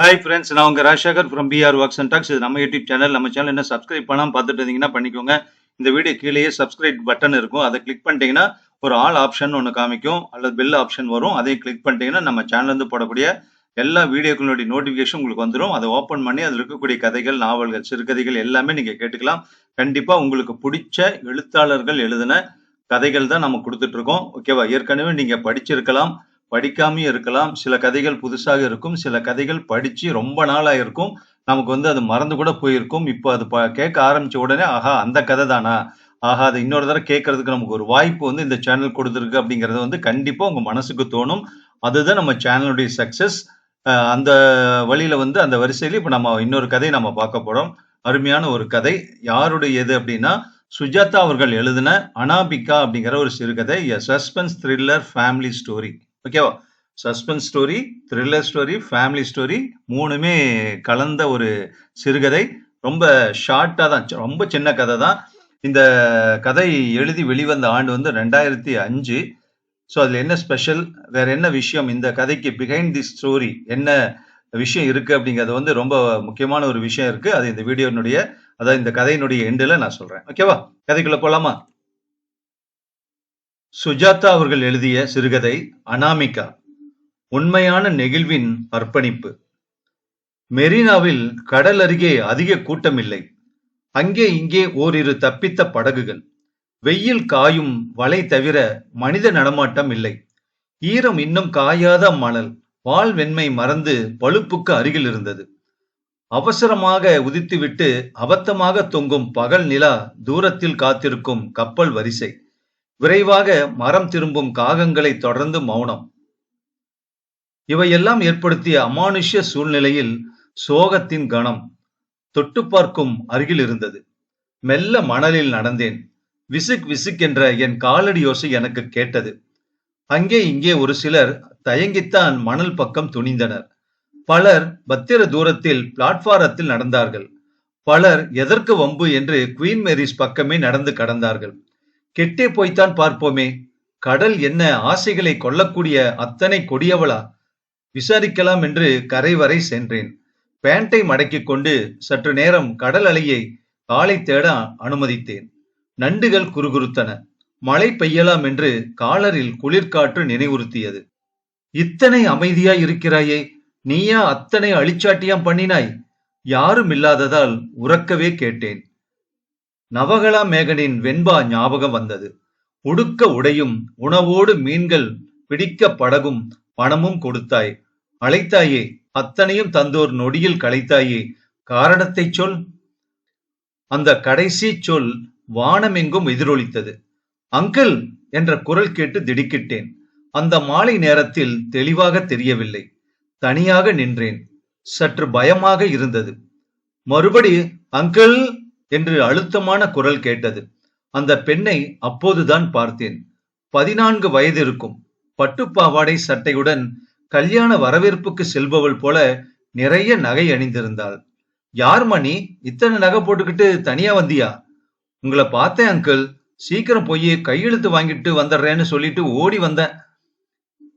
Hi friends நான் உங்கள் Rajasekar from PR works and talks இது நம்ம யூடியூப் சேனல் நம்ம சேனல் என்ன சப்ஸ்கிரைப் பண்ணாமல் பார்த்துட்டு இருந்தீங்கன்னா பண்ணிக்கோங்க. இந்த வீடியோ கீழேயே சப்ஸ்கிரைப் பட்டன் இருக்கும். அதை கிளிக் பண்ணிட்டீங்கன்னா ஒரு ஆல் ஆப்ஷன் ஒன்று காமிக்கும். அல்லது பெல் ஆப்ஷன் வரும். அதையும் கிளிக் பண்ணிட்டீங்கன்னா நம்ம சேனல்லேருந்து போடக்கூடிய எல்லா வீடியோக்களுடைய நோட்டிஃபிகேஷன் உங்களுக்கு வந்துடும் அதை ஓப்பன் பண்ணி அதில் இருக்கக்கூடிய கதைகள் நாவல்கள் சிறுகதைகள் எல்லாமே நீங்க கேட்டுக்கலாம். கண்டிப்பாக உங்களுக்கு பிடிச்ச எழுத்தாளர்கள் எழுதின கதைகள் தான் நம்ம கொடுத்துட்ருக்கோம் ஓகேவா ஏற்கனவே நீங்க படிச்சிருக்கலாம். படிக்காமையும் இருக்கலாம். சில கதைகள் புதுசாக இருக்கும். சில கதைகள் படிச்சு ரொம்ப நாளாக இருக்கும். நமக்கு வந்து அது மறந்து கூட போயிருக்கும். இப்போ அது ப- கேட்க ஆரம்பிச்ச உடனே ஆஹா அந்த கதை தானா? ஆஹா அதை இன்னொரு தடவை கேட்கறதுக்கு நமக்கு ஒரு வாய்ப்பு வந்து இந்த சேனல் கொடுத்துருக்கு. அப்படிங்கறது வந்து கண்டிப்பா உங்க மனசுக்கு தோணும். அதுதான் நம்ம சேனலுடைய சக்சஸ். அந்த வழியில வந்து அந்த வரிசையில இப்ப நம்ம இன்னொரு கதையை நம்ம பார்க்க போறோம். அருமையான ஒரு கதை. யாருடையது அப்படின்னா சுஜாதா அவர்கள் எழுதின அனாபிகா அப்படிங்கிற ஒரு சிறுகதை. சஸ்பென்ஸ் த்ரில்லர் ஃபேமிலி ஸ்டோரி ஓகேவா suspense story thriller story family story மூணுமே கலந்த ஒரு சிறுகதை. ரொம்ப ஷார்ட்டாக தான் ரொம்ப சின்ன கதை தான். இந்த கதை எழுதி வெளிவந்த ஆண்டு வந்து ரெண்டாயிரத்தி அஞ்சு. ஸோ அதில் என்ன ஸ்பெஷல் வேற என்ன விஷயம்? இந்த கதைக்கு பிஹைண்ட் தி ஸ்டோரி என்ன விஷயம் இருக்கு அப்படிங்கிறது வந்து ரொம்ப முக்கியமான ஒரு விஷயம் இருக்கு. அது இந்த வீடியோனுடைய அதாவது இந்த கதையினுடைய எண்டில் நான் சொல்றேன். ஓகேவா கதைக்குள்ள போலாமா? சுஜாதா அவர்கள் எழுதிய சிறுகதை அனாமிகா உண்மையான நெகிழ்வின் அர்ப்பணிப்பு. மெரினாவில் கடல் அருகே அதிக கூட்டமில்லை. அங்கே இங்கே ஓரிரு தப்பித்த படகுகள். வெயில் காயும் வலை தவிர மனித நடமாட்டம் இல்லை. ஈரம் இன்னும் காயாத மணல் வால் வெண்மை மறந்து பழுப்புக்கு அருகில் இருந்தது. அவசரமாக உதித்துவிட்டு அபத்தமாக தொங்கும் பகல் நிலா தூரத்தில் காத்திருக்கும் கப்பல் வரிசை. விரைவாக மரம் திரும்பும் காகங்களை தொடர்ந்து மௌனம். இவையெல்லாம் ஏற்படுத்திய அமானுஷ்ய சூழ்நிலையில் சோகத்தின் கணம் தொட்டு பார்க்கும் அருகில் இருந்தது. மெல்ல மணலில் நடந்தேன். விசுக் விசுக் என்ற என் காலடி யோசை எனக்கு கேட்டது. அங்கே இங்கே ஒரு சிலர் தயங்கித்தான் மணல் பக்கம் துணிந்தனர். பலர் பத்திர தூரத்தில் பிளாட்பாரத்தில் நடந்தார்கள். பலர் எதற்கு வம்பு என்று குவீன் மேரிஸ் பக்கமே நடந்து கடந்தார்கள். கெட்டே போய்த்தான் பார்ப்போமே. கடல் என்ன ஆசைகளை கொல்லக்கூடிய அத்தனை கொடியவளா? விசாரிக்கலாம் என்று கரை வரை சென்றேன். பேண்டை மடக்கிக் கொண்டு சற்று நேரம் கடல் அலையை காலை தேட அனுமதித்தேன். நண்டுகள் குறுகுறுத்தன. மழை பெய்யலாம் என்று காலரில் குளிர்காற்று நினைவுறுத்தியது. இத்தனை அமைதியாய் இருக்கிறாயே நீயா அத்தனை அழிச்சாட்டியாம் பண்ணினாய்? யாரும் இல்லாததால் உறக்கவே கேட்டேன். நவகலா மேகனின் வெண்பா ஞாபகம் வந்தது. உடுக்க உடையும் உணவோடு மீன்கள் பிடிக்க படகும் பணமும் கொடுத்தாய். அழைத்தாயே அத்தனையும் தந்தோர் நொடியில் களைத்தாயே. காரணத்தைச் சொல். அந்த கடைசி சொல் வானமெங்கும் எதிரொலித்தது. அங்கிள் என்ற குரல் கேட்டு திடுக்கிட்டேன். அந்த மாலை நேரத்தில் தெளிவாக தெரியவில்லை. தனியாக நின்றேன். சற்று பயமாக இருந்தது. மறுபடி அங்கிள்! என்று அழுத்தமான குரல் கேட்டது. அந்த பெண்ணை அப்போதுதான் பார்த்தேன். பதினான்கு வயது இருக்கும் பட்டுப்பாவாடை சட்டையுடன் கல்யாண வரவேற்புக்கு செல்பவள் போல நிறைய நகை அணிந்திருந்தாள். யார் மணி? இத்தனை நகை போட்டுக்கிட்டு தனியா வந்தியா? உங்களை பார்த்தேன் அங்கிள். சீக்கிரம் போய் கையெழுத்து வாங்கிட்டு வந்துடுறேன்னு சொல்லிட்டு ஓடி வந்தேன்.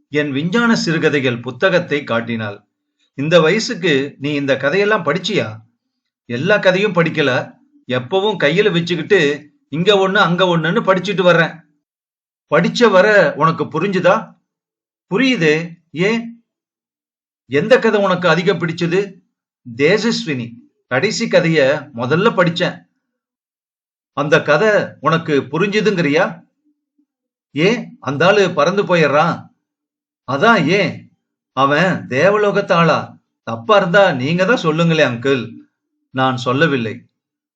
என் விஞ்ஞான சிறுகதைகள் புத்தகத்தை காட்டினாள். இந்த வயசுக்கு நீ இந்த கதையெல்லாம் படிச்சியா? எல்லா கதையும் படிக்கல. எப்பவும் கையில வச்சுக்கிட்டு இங்க ஒண்ணு அங்க ஒண்ணுன்னு படிச்சுட்டு வர்றேன். படிச்ச வர உனக்கு புரிஞ்சுதா? புரியுது. ஏன்? எந்த கதை உனக்கு அதிகம் பிடிச்சது? தேஜஸ்வினி கடைசி கதைய முதல்ல படிச்சேன். அந்த கதை உனக்கு புரிஞ்சுதுங்கிறியா? ஏன்? அந்த ஆளு பறந்து போயிடுறான். அதான் ஏன்? அவன் தேவலோகத்தாளா தப்பா இருந்தா நீங்க தான் சொல்லுங்களே அங்கிள். நான் சொல்லவில்லை.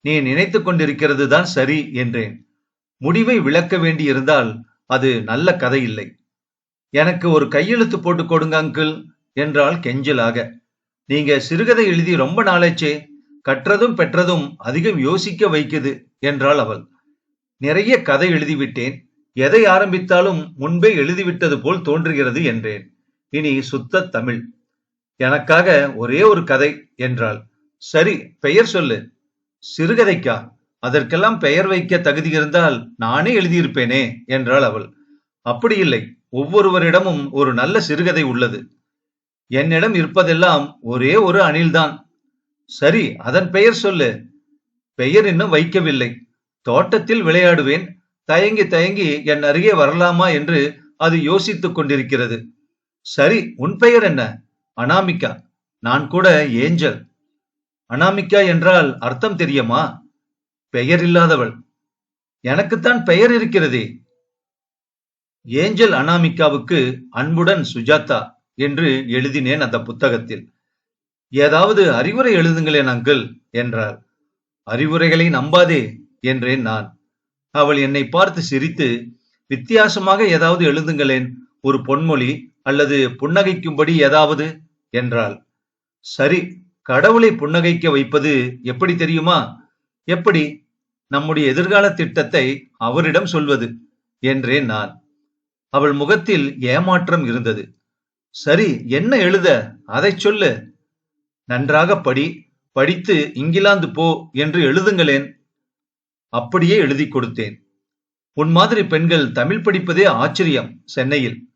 நீ நினைத்து கொண்டிருக்கிறது தான் சரி என்றேன். முடிவை விளக்க வேண்டி இருந்தால் அது நல்ல கதை இல்லை. எனக்கு ஒரு கையெழுத்து போட்டு கொடுங்க அங்கிள் என்றால் கெஞ்சலாக. நீங்க சிறுகதை எழுதி ரொம்ப நாளாச்சே கற்றதும் பெற்றதும் அதிகம் யோசிக்க வைக்குது என்றாள் அவள். நிறைய கதை எழுதிவிட்டேன் எதை ஆரம்பித்தாலும் முன்பே எழுதிவிட்டது போல் தோன்றுகிறது என்றேன். இனி சுத்த தமிழ். எனக்காக ஒரே ஒரு கதை என்றாள். சரி பெயர் சொல்லு. சிறுகதைக்கா? அதற்கெல்லாம் பெயர் வைக்க தகுதி இருந்தால் நானே எழுதியிருப்பேனே என்றாள் அவள். அப்படி இல்லை. ஒவ்வொருவரிடமும் ஒரு நல்ல சிறுகதை உள்ளது. என்னிடம் இருப்பதெல்லாம் ஒரே ஒரு அணில்தான். சரி அதன் பெயர் சொல்லு. பெயர் இன்னும் வைக்கவில்லை. தோட்டத்தில் விளையாடுவேன். தயங்கி தயங்கி என் அருகே வரலாமா என்று அது யோசித்துக் கொண்டிருக்கிறது. சரி உன் பெயர் என்ன? அனாமிகா. நான் கூட ஏஞ்சல். அனாமிகா என்றால் அர்த்தம் தெரியுமா? பெயர் இல்லாதவள். எனக்குத்தான் பெயர் இருக்கிறதே. ஏஞ்சல் அனாமிகாவுக்கு அன்புடன் சுஜாதா என்று எழுதினேன் அந்த புத்தகத்தில். ஏதாவது அறிவுரை எழுதுங்களேன் அங்கிள் என்றார் அறிவுரைகளை நம்பாதே என்றேன் நான். அவள் என்னை பார்த்து சிரித்து வித்தியாசமாக ஏதாவது எழுதுங்களேன். ஒரு பொன்மொழி அல்லது புன்னகைக்கும்படி ஏதாவது? என்றாள். சரி கடவுளை புன்னகைக்க வைப்பது எப்படி தெரியுமா? எப்படி? நம்முடைய எதிர்கால திட்டத்தை அவரிடம் சொல்வது என்றேன் நான். அவள் முகத்தில் ஏமாற்றம் இருந்தது. சரி என்ன எழுத? அதை சொல்லு. நன்றாக படி படித்து இங்கிலாந்து போ என்று எழுதுங்களேன். அப்படியே எழுதி கொடுத்தேன். உன் மாதிரி பெண்கள் தமிழ் படிப்பதே ஆச்சரியம் சென்னையில்.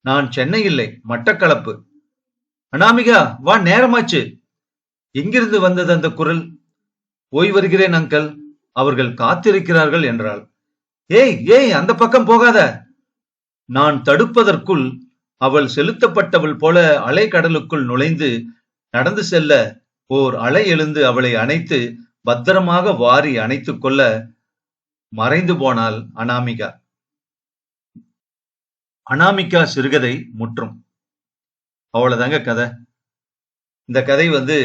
நான் சென்னை இல்லை மட்டக்களப்பு. அனாமிகா வா நேரமாச்சு. எங்கிருந்து வந்தது அந்த குரல்? போய் வருகிறேன் அங்கல் அவர்கள் காத்திருக்கிறார்கள் என்றாள். ஏய் ஏய் அந்த பக்கம் போகாத. நான் தடுப்பதற்குள் அவள் செலுத்தப்பட்டவள் போல அலை கடலுக்குள் நுழைந்து நடந்து செல்ல ஓர் அலை எழுந்து அவளை அணைத்து பத்திரமாக வாரி அணைத்துக் கொள்ள மறைந்து போனாள் அனாமிகா. அனாமிகா சிறுகதை முற்றும். அவ்வளவுதாங்க கதை. இந்த கதை வந்து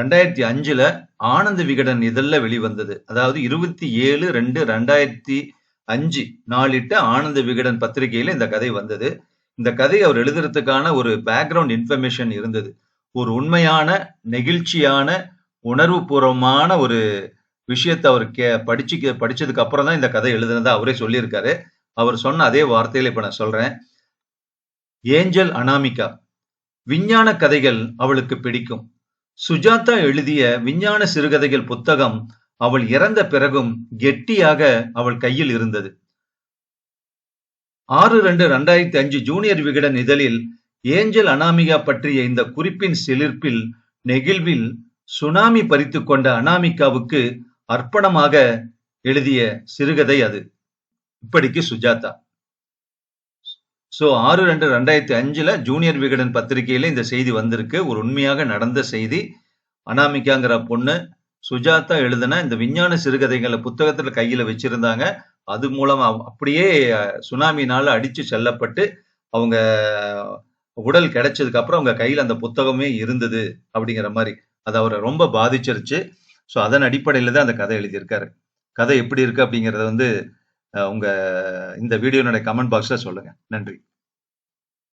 ரெண்டாயிரத்தி அஞ்சுல ஆனந்த விகடன் இதழில் வெளிவந்தது. அதாவது இருபத்தி ஏழு ரெண்டு ரெண்டாயிரத்தி அஞ்சு நாளிட்ட ஆனந்த விகடன் பத்திரிகையில இந்த கதை வந்தது. இந்த கதை அவர் எழுதுறதுக்கான ஒரு பேக்ரவுண்ட் இன்ஃபர்மேஷன் இருந்தது. ஒரு உண்மையான நெகிழ்ச்சியான உணர்வு பூர்வமான ஒரு விஷயத்தை அவர் கே படிச்சு படிச்சதுக்கு அப்புறம் தான் இந்த கதை எழுதுனதா அவரே சொல்லியிருக்காரு. அவர் சொன்ன அதே வார்த்தையில இப்ப நான் சொல்றேன். ஏஞ்சல் அனாமிகா. விஞ்ஞான கதைகள் அவளுக்கு பிடிக்கும். சுஜாதா எழுதிய விஞ்ஞான சிறுகதைகள் புத்தகம் அவள் இறந்த பிறகும் கெட்டியாக அவள் கையில் இருந்தது. ஆறு ரெண்டு ரெண்டாயிரத்தி அஞ்சு ஜூனியர் விகடன் இதழில் ஏஞ்சல் அனாமிகா பற்றிய இந்த குறிப்பின் சிலிர்ப்பில் நெகிழ்வில் சுனாமி பறித்து கொண்ட அனாமிகாவுக்கு அர்ப்பணமாக எழுதிய சிறுகதை அது. இப்படிக்கு சுஜாதா. ஸோ ஆறு ரெண்டு ரெண்டாயிரத்தி அஞ்சில் ஜூனியர் விகடன் பத்திரிகையில் இந்த செய்தி வந்திருக்கு. ஒரு உண்மையாக நடந்த செய்தி. அனாமிகாங்கிற பொண்ணு சுஜாதா எழுதின இந்த விஞ்ஞான சிறுகதைகளை புத்தகத்தில் கையில் வச்சிருந்தாங்க. அது மூலமா அப்படியே சுனாமினால அடித்து செல்லப்பட்டு அவங்க உடல் கிடைச்சதுக்கு அப்புறம் அவங்க கையில் அந்த புத்தகமே இருந்தது அப்படிங்கிற மாதிரி. அது அவரை ரொம்ப பாதிச்சிருச்சு. ஸோ அதன் அடிப்படையில் தான் அந்த கதை எழுதியிருக்காரு. கதை எப்படி இருக்கு அப்படிங்கிறத வந்து உங்க இந்த வீடியோனுடைய கமெண்ட் பாக்ஸ்ல சொல்லுங்க. நன்றி.